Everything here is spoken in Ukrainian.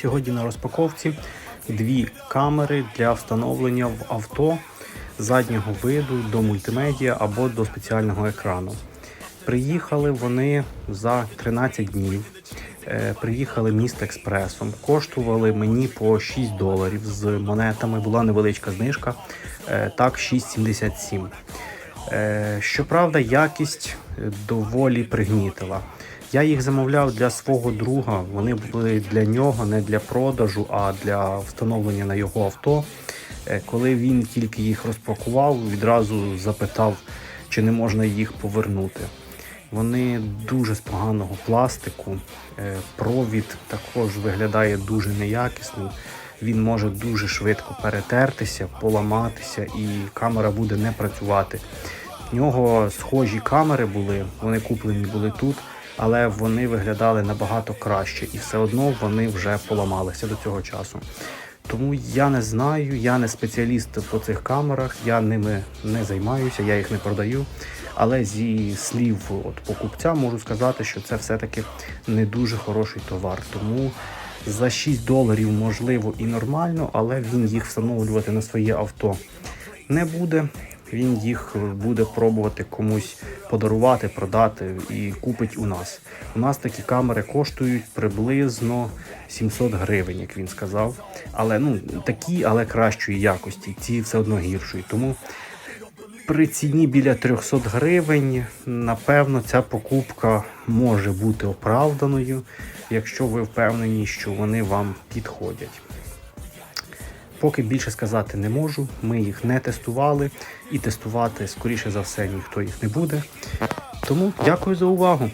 Сьогодні на розпаковці дві камери для встановлення в авто заднього виду до мультимедіа або до спеціального екрану. Приїхали вони за 13 днів. Е, Приїхали міст експресом. Коштували мені по 6 доларів з монетами. Була невеличка знижка. е, Так, 6,77. Е, Щоправда, якість доволі пригнітила. Я їх замовляв для свого друга. Вони були для нього не для продажу, а для встановлення на його авто. Е, Коли він тільки їх розпакував, відразу запитав, чи не можна їх повернути. Вони дуже з поганого пластику. Е, Провід також виглядає дуже неякісним. Він може дуже швидко перетертися, поламатися, і камера буде не працювати. В нього схожі камери були, вони куплені були тут, але вони виглядали набагато краще, і все одно вони вже поламалися до цього часу. Тому я не знаю, я не спеціаліст по цих камерах, я ними не займаюся, я їх не продаю. Але зі слів от покупця можу сказати, що це все-таки не дуже хороший товар. Тому за 6 доларів можливо і нормально, але він їх встановлювати на своє авто не буде. Він їх буде пробувати комусь подарувати, продати і купить у нас. У нас такі камери коштують приблизно 700 гривень, як він сказав. Але ну такі, але кращої якості. Ці все одно гіршої. Тому при ціні біля 300 гривень, напевно, ця покупка може бути оправданою, якщо ви впевнені, що вони вам підходять. Поки більше сказати не можу, ми їх не тестували і тестувати, скоріше за все, ніхто їх не буде. Тому дякую за увагу.